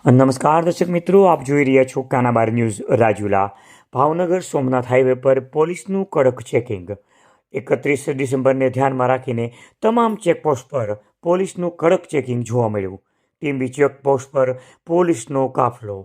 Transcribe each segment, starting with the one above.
નમસ્કાર દર્શક મિત્રો, આપ જોઈ રહ્યા છો કાનાબાર ન્યૂઝ રાજુલા. ભાવનગર સોમનાથ હાઈવે પર પોલીસનું કડક ચેકિંગ. એકત્રીસ ડિસેમ્બરને ધ્યાનમાં રાખીને તમામ ચેકપોસ્ટ પર પોલીસનું કડક ચેકિંગ જોવા મળ્યું. ટીમ્બી ચેકપોસ્ટ પર પોલીસનો કાફલો.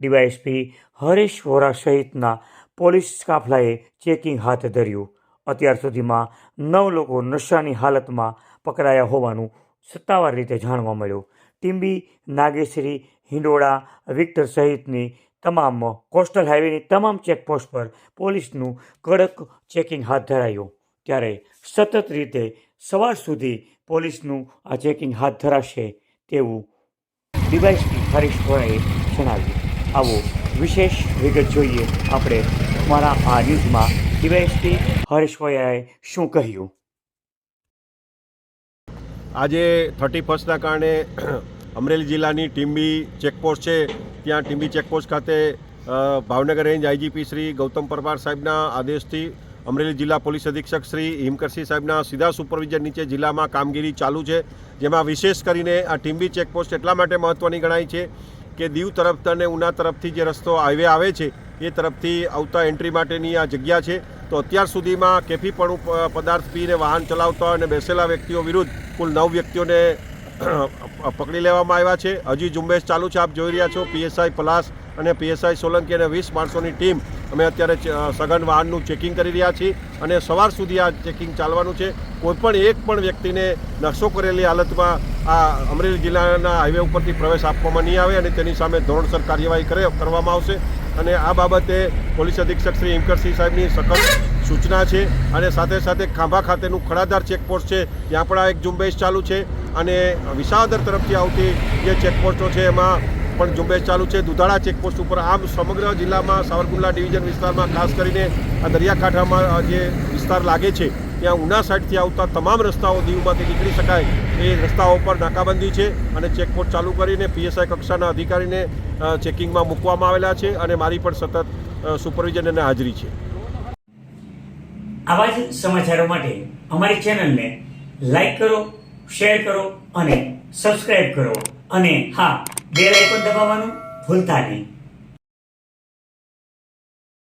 ડીવાયએસપી હરેશ વોરા સહિતના પોલીસ કાફલાએ ચેકિંગ હાથ ધર્યું. અત્યાર સુધીમાં નવ લોકો નશાની હાલતમાં પકડાયા હોવાનું સત્તાવાર રીતે જાણવા મળ્યું. ટીમ્બી નાગેશ્રી, હિંડોળા, વિક્ટર સહિતની તમામ કોસ્ટલ હાઈવેની તમામ ચેકપોસ્ટ પર પોલીસનું કડક ચેકિંગ હાથ ધરાયું. ત્યારે સતત રીતે સવાર સુધી પોલીસનું આ ચેકિંગ હાથ ધરાશે તેવું ડીવાયસપી હરીશ વોરાએ જણાવ્યું. આવો વિશેષ વિગત જોઈએ. આપણે અમારા આ ન્યૂઝમાં ડીવાયસપી હરીશ વોરાએ શું કહ્યું? આજે થર્ટી ફર્સ્ટના કારણે અમરેલી જિલ્લાની ટીમ્બી ચેકપોસ્ટ છે. ત્યાં ટીમ્બી ચેકપોસ્ટ ખાતે ભાવનગર રેન્જ આઈજીપી શ્રી ગૌતમ પરમાર સાહેબના આદેશથી અમરેલી જિલ્લા પોલીસ અધિક્ષક શ્રી હિમકરસિંહ સાહેબના સીધા સુપરવિઝન નીચે જિલ્લામાં કામગીરી ચાલુ છે. જેમાં વિશેષ કરીને આ ટીમ્બી ચેકપોસ્ટ એટલા માટે મહત્ત્વની ગણાય છે કે દીવ તરફ અને ઉના તરફથી જે રસ્તો હાઈવે આવે છે એ તરફથી આવતા એન્ટ્રી માટેની આ જગ્યા છે. તો અત્યાર સુધીમાં કેફીપણું પણ પદાર્થ પીને વાહન ચલાવતા અને બેસેલા વ્યક્તિઓ વિરુદ્ધ કુલ નવ વ્યક્તિઓને પકડી લેવામાં આવ્યા છે. હજી ઝુંબેશ ચાલુ છે. આપ જોઈ રહ્યા છો પીએસઆઈ પલાસ અને પીએસઆઈ સોલંકી અને વીસ માણસોની ટીમ અમે અત્યારે સઘન વાહનનું ચેકિંગ કરી રહ્યા છીએ અને સવાર સુધી આ ચેકિંગ ચાલવાનું છે. કોઈપણ એક પણ વ્યક્તિને નશો કરેલી હાલતમાં આ અમરેલી જિલ્લાના હાઈવે ઉપરથી પ્રવેશ આપવામાં નહીં આવે અને તેની સામે ધોરણસર કાર્યવાહી કરવામાં આવશે. અને આ બાબતે પોલીસ અધિક્ષક શ્રી ઇમકરસિંહ સાહેબની સખત સૂચના છે અને સાથે સાથે ખાંભા ખાતેનું ખડાધાર ચેકપોસ્ટ છે. ત્યાં પણ આ એક ઝુંબેશ ચાલુ છે અને વિસાવદર તરફથી આવતી જે ચેકપોસ્ટો છે એમાં પણ ઝુંબેશ ચાલુ છે. દુધાળા ચેકપોસ્ટ ઉપર આમ સમગ્ર જિલ્લામાં સાવરકુંડલા ડિવિઝન વિસ્તારમાં ખાસ કરીને આ દરિયાકાંઠામાં જે વિસ્તાર લાગે છે ત્યાં ઉના સાઈડથી આવતા તમામ રસ્તાઓ દીવમાંથી નીકળી શકાય એ રસ્તાઓ પર નાકાબંધી છે અને ચેકપોસ્ટ ચાલુ કરીને પીએસઆઈ કક્ષાના અધિકારીને ચેકિંગમાં મૂકવામાં આવેલા છે અને મારી પણ સતત સુપરવિઝન અને હાજરી છે. આવા જ સમાચારો માટે અમારી ચેનલને લાઈક કરો શેર કરો અને સબસ્ક્રાઇબ કરો. અને હા બેલ આઇકોન દબાવવાનું ભૂલતા નહીં.